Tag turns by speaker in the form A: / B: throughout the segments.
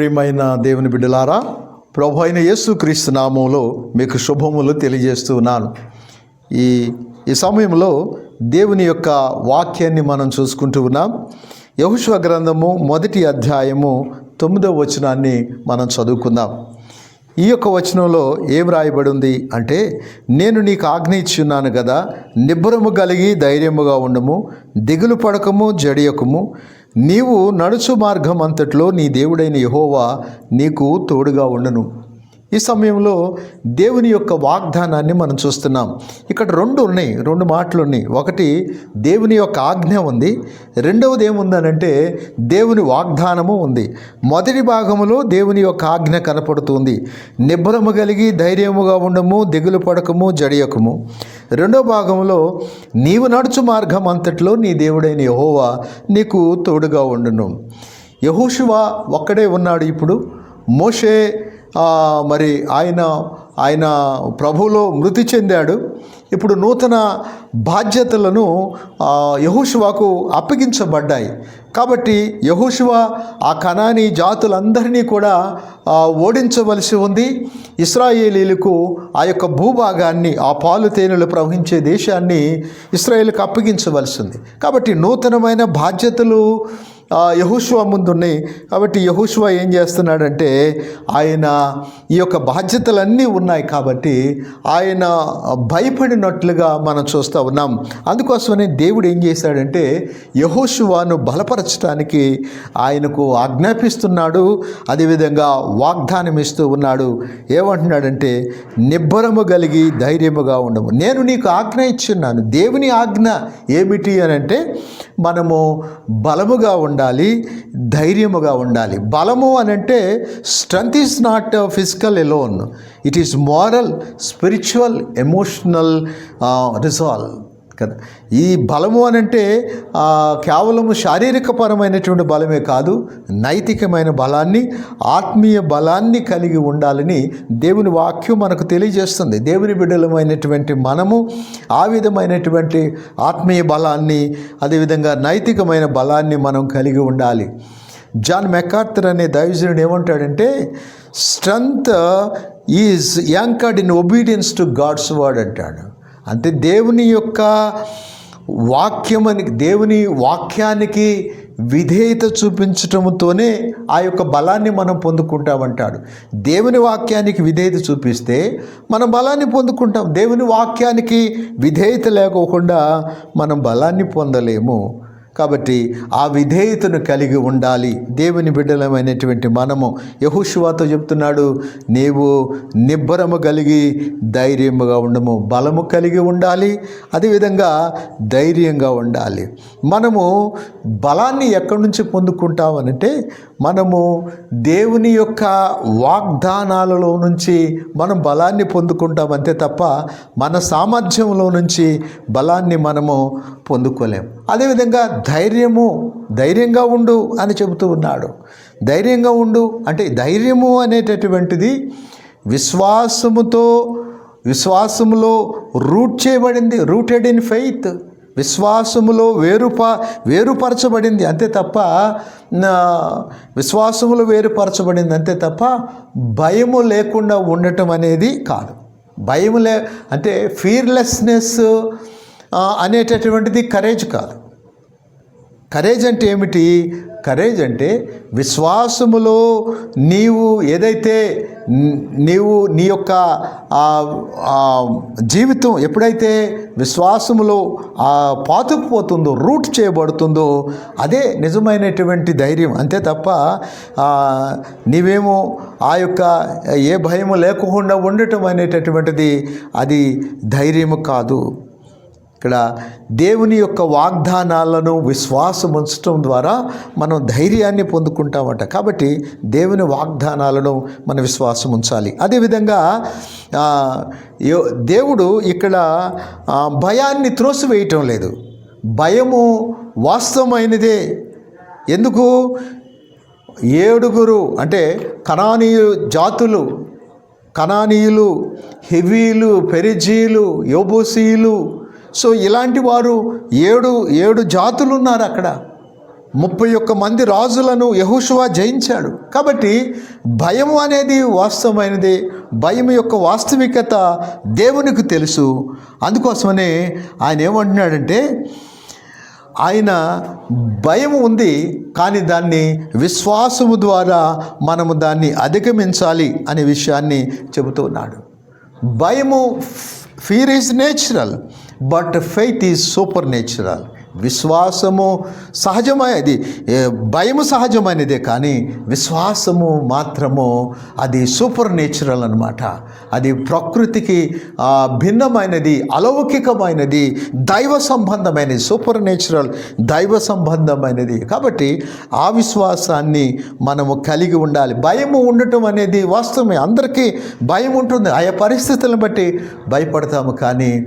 A: ప్రియమైన దేవుని బిడ్డలారా ప్రభు అయిన యేసుక్రీస్తు నామంలో మీకు శుభములు తెలియజేస్తున్నాను ఈ ఈ సమయంలో దేవుని యొక్క వాక్యాన్ని మనం చూసుకుంటూ ఉన్నాం. యహుశ్వ గ్రంథము మొదటి అధ్యాయము తొమ్మిదవ వచనాన్ని మనం చదువుకుందాం. ఈ యొక్క వచనంలో ఏం రాయబడి ఉంది అంటే నేను నీకు ఆజ్ఞ ఇచ్చున్నాను కదా నిబ్బరము కలిగి ధైర్యముగా ఉండము దిగులు పడకము జడియకము. నీవు నడుచు మార్గం అంతట్లో నీ దేవుడైన యహోవా నీకు తోడుగా ఉండను. ఈ సమయంలో దేవుని యొక్క వాగ్దానాన్ని మనం చూస్తున్నాం. ఇక్కడ రెండు ఉన్నాయి రెండు మాటలు ఉన్నాయి. ఒకటి దేవుని యొక్క ఆజ్ఞ ఉంది. రెండవది ఏముందనంటే దేవుని వాగ్దానము ఉంది. మొదటి భాగములో దేవుని యొక్క ఆజ్ఞ కనపడుతుంది. నిబ్బరము కలిగి ధైర్యముగా ఉండము దిగులు పడకము జడియకము. రెండో భాగంలో నీవు నడుచు మార్గం అంతట్లో నీ దేవుడైన యహోవా నీకు తోడుగా ఉండును. యహోషువ ఒక్కడే ఉన్నాడు ఇప్పుడు. మోషే మరి ఆయన ఆయన ప్రభువులో మృతి చెందాడు. ఇప్పుడు నూతన బాధ్యతలను ఆ, అప్పగించబడ్డాయి. కాబట్టి యహోషువ ఆ కణాని జాతులందరినీ కూడా ఓడించవలసి ఉంది. ఇస్రాయేలీలకు ఆ యొక్క భూభాగాన్ని ఆ పాలు తేనెలు ప్రవహించే దేశాన్ని ఇస్రాయేల్కి అప్పగించవలసి ఉంది. కాబట్టి నూతనమైన బాధ్యతలు యహూష్వ ముందున్నాయి కాబట్టి యహూష్వా ఏం చేస్తున్నాడంటే ఆయన ఈ యొక్క బాధ్యతలన్నీ ఉన్నాయి కాబట్టి ఆయన భయపడినట్లుగా మనం చూస్తూ ఉన్నాం. అందుకోసమనే దేవుడు ఏం చేశాడంటే యహోశువాను బలపరచడానికి ఆయనకు ఆజ్ఞాపిస్తున్నాడు. అదేవిధంగా వాగ్దానం ఇస్తూ ఉన్నాడు. ఏమంటున్నాడంటే నిబ్బరము కలిగి ధైర్యముగా ఉండము. నేను నీకు ఆజ్ఞ ఇచ్చున్నాను. దేవుని ఆజ్ఞ ఏమిటి అని అంటే మనము బలముగా ఉండాలి. ధైర్యముగా ఉండాలి. బలము అని అంటే strength is not physical alone it is moral spiritual emotional resolve కదా. ఈ బలము అని అంటే కేవలము శారీరకపరమైనటువంటి బలమే కాదు నైతికమైన బలాన్ని ఆత్మీయ బలాన్ని కలిగి ఉండాలని దేవుని వాక్యం మనకు తెలియజేస్తుంది. దేవుని బిడ్డలమైనటువంటి మనము ఆ విధమైనటువంటి ఆత్మీయ బలాన్ని అదేవిధంగా నైతికమైన బలాన్ని మనం కలిగి ఉండాలి. జాన్ మెకార్థర్ అనే దైవజనుడు ఏమంటాడంటే strength is anchored in obedience to God's word అంటాడు. అంటే దేవుని యొక్క వాక్యమని దేవుని వాక్యానికి విధేయత చూపించటంతోనే ఆ యొక్క బలాన్ని మనం పొందుకుంటామంటాడు. దేవుని వాక్యానికి విధేయత చూపిస్తే మనం బలాన్ని పొందుకుంటాం. దేవుని వాక్యానికి విధేయత లేకోకుండా మనం బలాన్ని పొందలేము. కాబట్టి ఆ విధేయతను కలిగి ఉండాలి. దేవుని బిడ్డలమైనటువంటి మనము యహుషువాతో చెప్తున్నాడు నీవు నిబ్బరము కలిగి ధైర్యముగా ఉండము బలము కలిగి ఉండాలి అదేవిధంగా ధైర్యంగా ఉండాలి. మనము బలాన్ని ఎక్కడి నుంచి పొందుకుంటామనంటే మనము దేవుని యొక్క వాగ్దానాలలో నుంచి మనం బలాన్ని పొందుకుంటాం అంతే తప్ప మన సామర్థ్యంలో నుంచి బలాన్ని మనము పొందుకోలేం. అదేవిధంగా ధైర్యము ధైర్యంగా ఉండు అని చెబుతూ ఉన్నాడు. ధైర్యంగా ఉండు అంటే ధైర్యము అనేటటువంటిది విశ్వాసముతో విశ్వాసములో రూట్ చేయబడింది రూటెడ్ ఇన్ ఫెయిత్ విశ్వాసములో వేరుప వేరుపరచబడింది అంతే తప్ప విశ్వాసములో వేరుపరచబడింది అంతే తప్ప భయము లేకుండా ఉండటం అనేది కాదు. భయము లే అంటే ఫీర్లెస్నెస్ అనేటటువంటిది కరేజ్ కాదు. కరేజ్ అంటే ఏమిటి? కరేజ్ అంటే విశ్వాసములో నీవు ఏదైతే నీవు నీ యొక్క జీవితం ఎప్పుడైతే విశ్వాసములో పాతుకుపోతుందో రూట్ చేయబడుతుందో అదే నిజమైనటువంటి ధైర్యం. అంతే తప్ప నీవేమో ఆ యొక్క ఏ భయము లేకుండా ఉండటం అనేటటువంటిది అది ధైర్యము కాదు. ఇక్కడ దేవుని యొక్క వాగ్దానాలను విశ్వాసం ఉంచడం ద్వారా మనం ధైర్యాన్ని పొందుకుంటామట. కాబట్టి దేవుని వాగ్దానాలను మన విశ్వాసం ఉంచాలి. అదేవిధంగా దేవుడు ఇక్కడ భయాన్ని త్రోసివేయటం లేదు. భయము వాస్తవమైనదే. ఎందుకు? ఏడుగురు అంటే కణానీయు జాతులు కణానీయులు హెవీలు పెరిజీలు యోబోసీలు సో ఇలాంటి వారు ఏడు ఏడు జాతులు ఉన్నారు అక్కడ. ముప్పై ఒక్క మంది రాజులను యహుషువా జయించాడు. కాబట్టి భయం అనేది వాస్తవమైనది. భయం యొక్క వాస్తవికత దేవునికి తెలుసు. అందుకోసమనే ఆయన ఏమంటున్నాడంటే ఆయన భయం ఉంది కానీ దాన్ని విశ్వాసము ద్వారా మనము దాన్ని అధిగమించాలి అనే విషయాన్ని చెబుతున్నాడు భయము fear is natural but faith is supernatural విశ్వాసము సహజమైనది. భయము సహజమైనదే కానీ విశ్వాసము మాత్రము అది సూపర్ నేచురల్ అనమాట అది ప్రకృతికి భిన్నమైనది అలౌకికమైనది దైవ సంబంధమైనది సూపర్ నేచురల్ దైవ సంబంధమైనది. కాబట్టి ఆ విశ్వాసాన్ని మనము కలిగి ఉండాలి. భయము ఉండటం అనేది వాస్తవమే. అందరికీ భయం ఉంటుంది. ఆయా పరిస్థితులను బట్టి భయపడతాము కానీ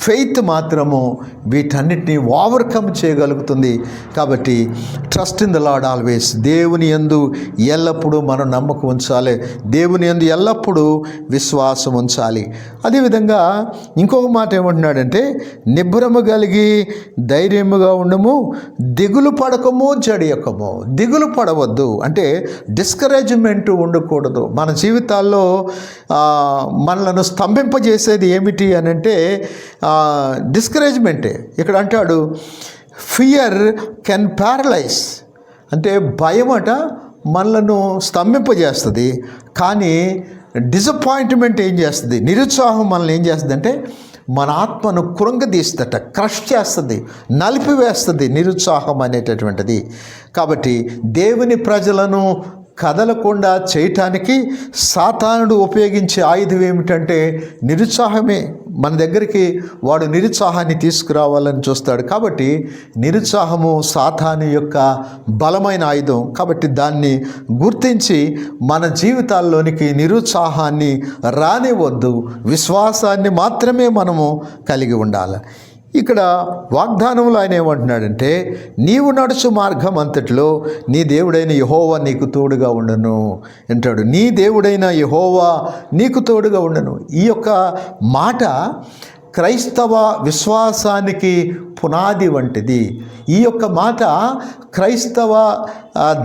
A: ఫెయిత్ మాత్రము వీటన్నిటిని ఓవర్కమ్ చేయగలుగుతుంది. కాబట్టి trust in the Lord always. దేవుని యందు ఎల్లప్పుడూ మనం నమ్మకం ఉంచాలి. దేవుని యందు ఎల్లప్పుడూ విశ్వాసం ఉంచాలి. అదేవిధంగా ఇంకొక మాట ఏమంటున్నాడంటే నిబ్బరము కలిగి ధైర్యముగా ఉండము దిగులు పడకము జడియకము. దిగులు పడవద్దు. అంటే డిస్కరేజ్మెంట్ ఉండకూడదు. మన జీవితాల్లో మనలను స్తంభింపజేసేది ఏమిటి అని అంటే డిస్కరేజ్మెంటే ఇక్కడ అంటాడు ఫియర్ కెన్ ప్యారలైజ్ అంటే భయం అట మనలను స్తంభింపజేస్తుంది. కానీ డిసప్పాయింట్మెంట్ ఏం చేస్తుంది? నిరుత్సాహం మనల్ని ఏం చేస్తుంది అంటే మన ఆత్మను కృంగదీస్తుందట క్రష్ చేస్తుంది నలిపివేస్తుంది నిరుత్సాహం అనేటటువంటిది. కాబట్టి దేవుని ప్రజలను కదలకుండా చేయటానికి సాతానుడు ఉపయోగించే ఆయుధం ఏమిటంటే నిరుత్సాహమే. మన దగ్గరికి వాడు నిరుత్సాహాన్ని తీసుకురావాలని చూస్తాడు. కాబట్టి నిరుత్సాహము సాతాను యొక్క బలమైన ఆయుధం. కాబట్టి దాన్ని గుర్తించి మన జీవితాల్లోనికి నిరుత్సాహాన్ని రానివద్దు. విశ్వాసాన్ని మాత్రమే మనము కలిగి ఉండాలి. ఇక్కడ వాగ్దానంలో ఆయన ఏమంటున్నాడంటే నీవు నడుచు మార్గం అంతటిలో నీ దేవుడైన యహోవా నీకు తోడుగా ఉండను. అంటాడు. నీ దేవుడైన యహోవా నీకు తోడుగా ఉండను. ఈ యొక్క మాట క్రైస్తవ విశ్వాసానికి పునాది వంటిది. ఈ యొక్క మాట క్రైస్తవ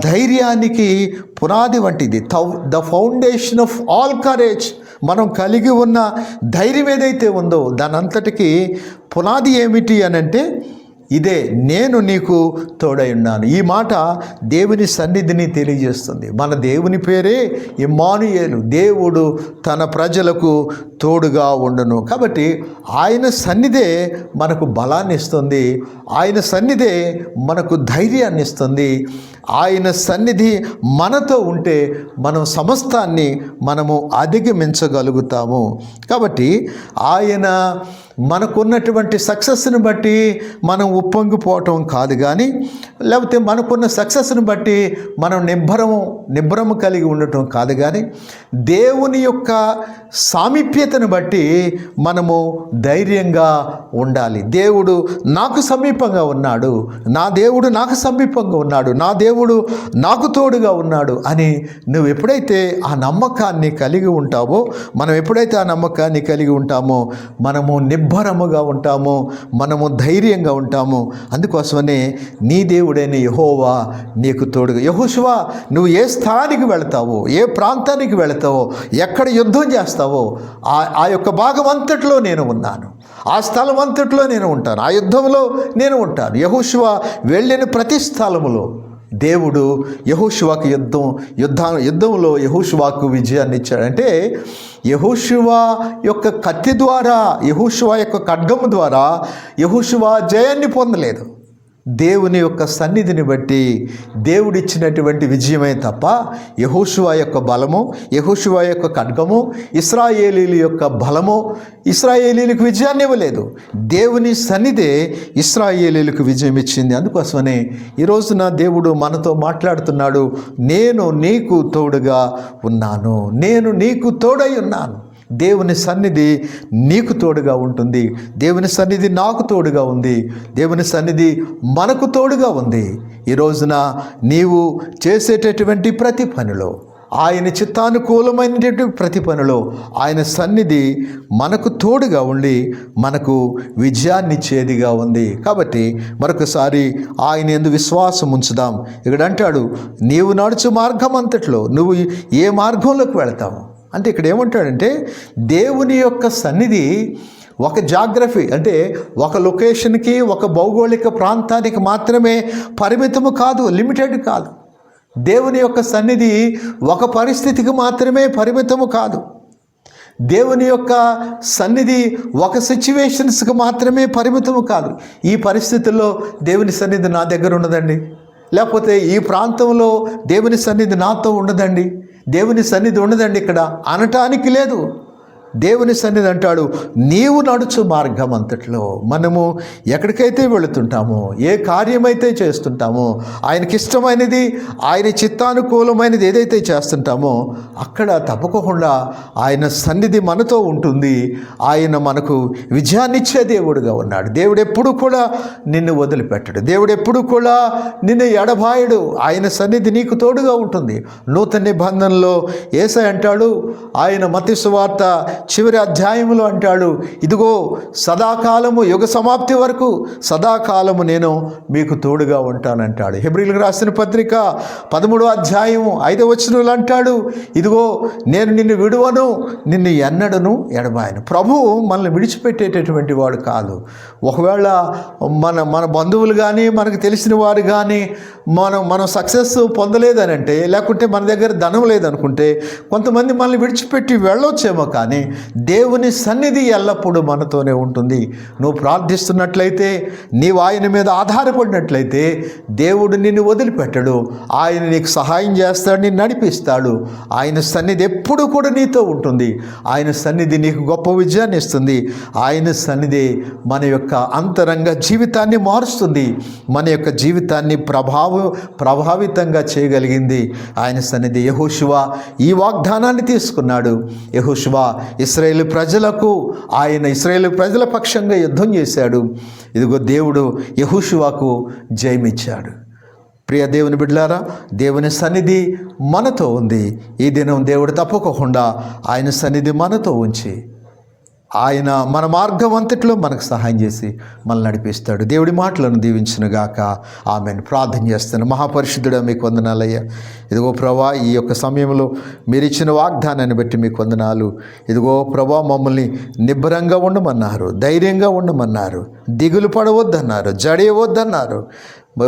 A: ధైర్యానికి పునాది వంటిది. The foundation of all courage మనం కలిగి ఉన్న ధైర్యం ఏదైతే ఉందో దానంతటికి పునాది ఏమిటి అని అంటే ఇదే నేను నీకు తోడై ఉన్నాను. ఈ మాట దేవుని సన్నిధిని తెలియజేస్తుంది. మన దేవుని పేరే ఇమ్మానుయేలు. దేవుడు తన ప్రజలకు తోడుగా ఉండను. కాబట్టి ఆయన సన్నిధే మనకు బలాన్ని ఇస్తుంది ఆయన సన్నిధే మనకు ధైర్యాన్ని ఇస్తుంది ఆయన సన్నిధి మనతో ఉంటే మనం సమస్తాన్ని మనము అధిగమించగలుగుతాము. కాబట్టి ఆయన మనకున్నటువంటి సక్సెస్ని బట్టి మనం ఉప్పొంగిపోవటం కాదు కానీ లేకపోతే మనకున్న సక్సెస్ని బట్టి మనం నిబ్బరము నిబ్బరము కలిగి ఉండటం కాదు కానీ దేవుని యొక్క సామీప్యతను బట్టి మనము ధైర్యంగా ఉండాలి. దేవుడు నాకు సమీపంగా ఉన్నాడు. నా దేవుడు నాకు సమీపంగా ఉన్నాడు. నా దేవుడు నాకు తోడుగా ఉన్నాడు అని నువ్వు ఎప్పుడైతే ఆ నమ్మకాన్ని కలిగి ఉంటావో మనం ఎప్పుడైతే ఆ నమ్మకాన్ని కలిగి ఉంటామో మనము నిబ్బరముగా ఉంటామో మనము ధైర్యంగా ఉంటాము అందుకోసమనే నీ దేవుడైన యహోవా నీకు తోడుగా. యహోశివా నువ్వు ఏ స్థానానికి వెళతావో ఏ ప్రాంతానికి వెళతావో ఎక్కడ యుద్ధం చేస్తావో ఆ ఆ యొక్క భాగం అంతట్లో నేను ఉన్నాను. ఆ స్థలం అంతట్లో నేను ఉంటాను. ఆ యుద్ధంలో నేను ఉంటాను. యహోశివ వెళ్ళిన ప్రతి స్థలములో దేవుడు యహోశివాకు యుద్ధం యుద్ధ యుద్ధంలో యహోశివాకు విజయాన్ని ఇచ్చాడు. అంటే యహోశివ యొక్క కత్తి ద్వారా యహోశివ యొక్క ఖడ్గము ద్వారా యహోశివ జయాన్ని పొందలేదు. దేవుని యొక్క సన్నిధిని బట్టి దేవుడిచ్చినటువంటి విజయమే తప్ప యహోశివ యొక్క బలము యహోశివ యొక్క ఖడ్గము ఇస్రాయేలీల యొక్క బలము ఇస్రాయేలీలకు విజయాన్ని ఇవ్వలేదు. దేవుని సన్నిధే ఇస్రాయేలీలకు విజయం ఇచ్చింది. అందుకోసమనే ఈరోజున దేవుడు మనతో మాట్లాడుతున్నాడు. నేను నీకు తోడుగా ఉన్నాను. నేను నీకు తోడై ఉన్నాను. దేవుని సన్నిధి నీకు తోడుగా ఉంటుంది. దేవుని సన్నిధి నాకు తోడుగా ఉంది. దేవుని సన్నిధి మనకు తోడుగా ఉంది. ఈ రోజున నీవు చేసేటటువంటి ప్రతి పనిలో ఆయన చిత్తానుకూలమైనటువంటి ప్రతి పనిలో ఆయన సన్నిధి మనకు తోడుగా ఉండి మనకు విజయాన్నిచ్చేదిగా ఉంది. కాబట్టి మరొకసారి ఆయన ఎందు విశ్వాసం ఉంచుదాం. ఇక్కడ అంటాడు నీవు నడుచు మార్గం అంతట్లో నువ్వు ఏ మార్గంలోకి వెళతావు? అంటే ఇక్కడ ఏమంటాడంటే దేవుని యొక్క సన్నిధి ఒక జాగ్రఫీ అంటే ఒక లొకేషన్కి ఒక భౌగోళిక ప్రాంతానికి మాత్రమే పరిమితము కాదు లిమిటెడ్ కాదు. దేవుని యొక్క సన్నిధి ఒక పరిస్థితికి మాత్రమే పరిమితము కాదు. దేవుని యొక్క సన్నిధి ఒక సిచ్యువేషన్స్కి మాత్రమే పరిమితము కాదు. ఈ పరిస్థితుల్లో దేవుని సన్నిధి నా దగ్గర ఉన్నదండి. లేకపోతే ఈ ప్రాంతంలో దేవుని సన్నిధి నాతో ఉండదండి. దేవుని సన్నిధి ఉండదండి ఇక్కడ. అనటానికి లేదు. దేవుని సన్నిధి అంటాడు నీవు నడుచు మార్గం అంతట్లో మనము ఎక్కడికైతే వెళుతుంటామో ఏ కార్యమైతే చేస్తుంటామో ఆయనకి ఇష్టమైనది ఆయన చిత్తానుకూలమైనది ఏదైతే చేస్తుంటామో అక్కడ తప్పకుండా ఆయన సన్నిధి మనతో ఉంటుంది. ఆయన మనకు విజయాన్నిచ్చే దేవుడుగా ఉన్నాడు. దేవుడు ఎప్పుడు కూడా నిన్ను వదిలిపెట్టడు. దేవుడు ఎప్పుడు కూడా నిన్ను ఎడబాయడు. ఆయన సన్నిధి నీకు తోడుగా ఉంటుంది. నూతన నిబంధనలో ఏసై అంటాడు ఆయన మతి సువార్త చివరి అధ్యాయంలో అంటాడు ఇదిగో సదాకాలము యుగ సమాప్తి వరకు సదాకాలము నేను మీకు తోడుగా ఉంటానంటాడు. హెబ్రిల్కి రాసిన పత్రిక పదమూడో అధ్యాయం ఐదవ వచనంలో అంటాడు ఇదిగో నేను నిన్ను విడువను నిన్ను ఎన్నడను ఎడబాయను. ప్రభువు మనల్ని విడిచిపెట్టేటటువంటి వాడు కాదు. ఒకవేళ మన మన బంధువులు కానీ మనకు తెలిసిన వారు కానీ మనం మనం సక్సెస్ పొందలేదని అంటే లేకుంటే మన దగ్గర ధనం లేదనుకుంటే కొంతమంది మనల్ని విడిచిపెట్టి వెళ్ళొచ్చేమో కానీ దేవుని సన్నిధి ఎల్లప్పుడూ మనతోనే ఉంటుంది. నువ్వు ప్రార్థిస్తున్నట్లయితే నీవు ఆయన మీద ఆధారపడినట్లయితే దేవుడు నిన్ను వదిలిపెట్టడు. ఆయన నీకు సహాయం చేస్తాడు నిన్ను నడిపిస్తాడు. ఆయన సన్నిధి ఎప్పుడు కూడా నీతో ఉంటుంది. ఆయన సన్నిధి నీకు గొప్ప విజయాన్ని ఇస్తుంది. ఆయన సన్నిధి మన యొక్క అంతరంగ జీవితాన్ని మారుస్తుంది. మన యొక్క జీవితాన్ని ప్రభావ ప్రభావితంగా చేయగలిగింది. ఆయన సన్నిధి యహోశివ ఈ వాగ్దానాన్ని తీసుకున్నాడు. యహోశివ ఇస్రాయేల్ ప్రజలకు ఆయన ఇస్రాయేల్ ప్రజల పక్షంగా యుద్ధం చేశాడు. ఇదిగో దేవుడు యహోశివాకు జయమిచ్చాడు. ప్రియ దేవుని బిడ్లారా దేవుని సన్నిధి మనతో ఉంది. ఈ దినం దేవుడు తప్పకుండా ఆయన సన్నిధి మనతో ఉంచి ఆయన మన మార్గం అంతట్లో మనకు సహాయం చేసి మనల్ని నడిపిస్తాడు. దేవుడి మాటలను దీవించినగాక ఆమెను. ప్రార్థన చేస్తాను మహాపరిశుద్ధుడా మీకు వందనాలయ్యా. ఇదిగో ప్రభా ఈ యొక్క సమయంలో మీరు ఇచ్చిన వాగ్దానాన్ని బట్టి మీకు వందనాలు. ఇదిగో ప్రభా మమ్మల్ని నిబ్బరంగా ఉండమన్నారు ధైర్యంగా ఉండమన్నారు దిగులు పడవద్దన్నారు జడేయవద్దన్నారు.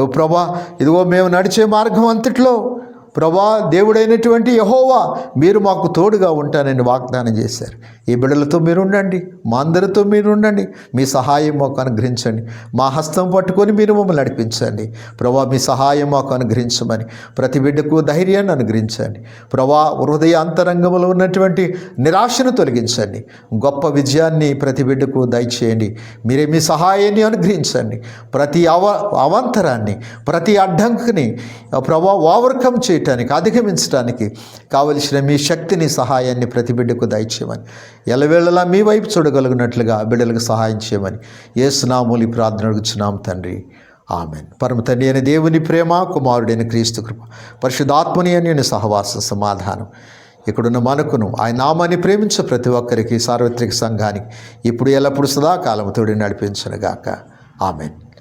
A: ప్రభా ఇదిగో మేము నడిచే మార్గం అంతట్లో ప్రభా దేవుడైనటువంటి యహోవా మీరు మాకు తోడుగా ఉంటానని వాగ్దానం చేశారు. ఈ బిడ్డలతో మీరు ఉండండి మా అందరితో మీరు ఉండండి మీ సహాయం మాకు అనుగ్రహించండి. మా హస్తం పట్టుకొని మీరు మమ్మల్ని నడిపించండి. ప్రభా మీ సహాయం మాకు అనుగ్రహించమని ప్రతి బిడ్డకు ధైర్యాన్ని అనుగ్రహించండి. ప్రభా హృదయ అంతరంగంలో ఉన్నటువంటి నిరాశను తొలగించండి. గొప్ప విజయాన్ని ప్రతి బిడ్డకు దయచేయండి. మీరే మీ సహాయాన్ని అనుగ్రహించండి. ప్రతి అవ అవంతరాన్ని ప్రతి అడ్డంకిని ప్రభా ఓవర్కమ్ చేయటానికి అధిగమించడానికి కావలసిన మీ శక్తిని సహాయాన్ని ప్రతి బిడ్డకు దయచేయమని. ఎలవేళలా మీ వైపు చూడగలిగినట్లుగా బిడ్డలకు సహాయం చేయమని. ఏసునామూలి ప్రార్థన అడుగుచున్నాం తండ్రి. ఆమెన్. పరమ తండ్రి అయిన దేవుని ప్రేమ కుమారుడైన క్రీస్తు కృప పరిశుద్ధాత్మని అని సహవాస సమాధానం. ఇక్కడున్న మనకును ఆయన నామాన్ని ప్రేమించే ప్రతి ఒక్కరికి సార్వత్రిక సంఘానికి ఇప్పుడు ఎల్లప్పుడు సదాకాలం తోడి నడిపించనుగాక. ఆమెన్.